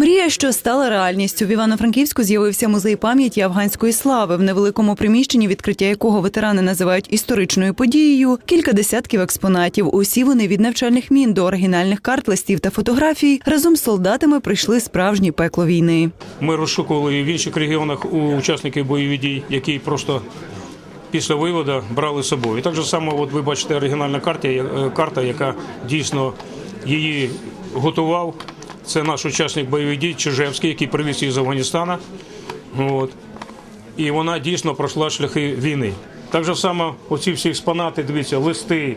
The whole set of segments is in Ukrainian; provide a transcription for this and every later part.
Мрія, що стала реальністю. В Івано-Франківську з'явився музей пам'яті афганської слави, в невеликому приміщенні, відкриття якого ветерани називають історичною подією. Кілька десятків експонатів. Усі вони від навчальних мін до оригінальних карт, листів та фотографій. Разом з солдатами прийшли справжні пекло війни. Ми розшукували в інших регіонах у учасників бойових дій, які просто після виводу брали з собою. І так же само, от ви бачите оригінальна карта, е, карта, яка дійсно її готував. Це наш учасник бойових дій Чижевський, який привіз її з Афганістана. От. І вона дійсно пройшла шляхи війни. Так само оці всі експонати, дивіться, листи,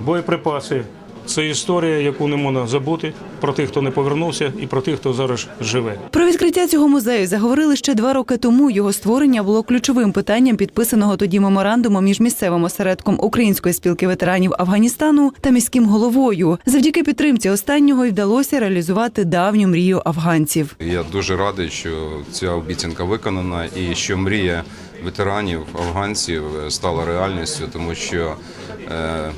боєприпаси. Це історія, яку не можна забути про тих, хто не повернувся, і про тих, хто зараз живе. Про відкриття цього музею заговорили ще два роки тому. Його створення було ключовим питанням підписаного тоді меморандуму між місцевим осередком Української спілки ветеранів Афганістану та міським головою. Завдяки підтримці останнього й вдалося реалізувати давню мрію афганців. Я дуже радий, що ця обіцянка виконана і що мрія ветеранів афганців стала реальністю, тому що е,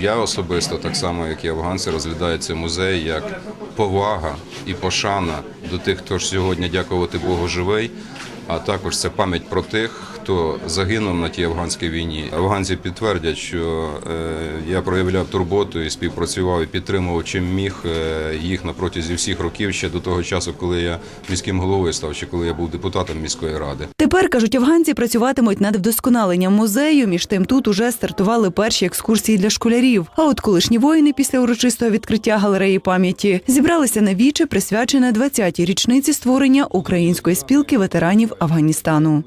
я особисто, так само як і афганці, розглядаю цей музей як повага і пошана до тих, хто ж сьогодні, дякувати Богу, живий. А також це пам'ять про тих, хто загинув на тій афганській війні. Афганці підтвердять, що е, я проявляв турботу і співпрацював і підтримував чим міг е, їх на протязі всіх років ще до того часу, коли я міським головою став, ще коли я був депутатом міської ради. Тепер кажуть, афганці працюватимуть над вдосконаленням музею. Між тим тут уже стартували перші екскурсії для школярів. А от колишні воїни після урочистого відкриття галереї пам'яті зібралися на віче, присвячене 20-й річниці створення української спілки ветеранів Афганістану.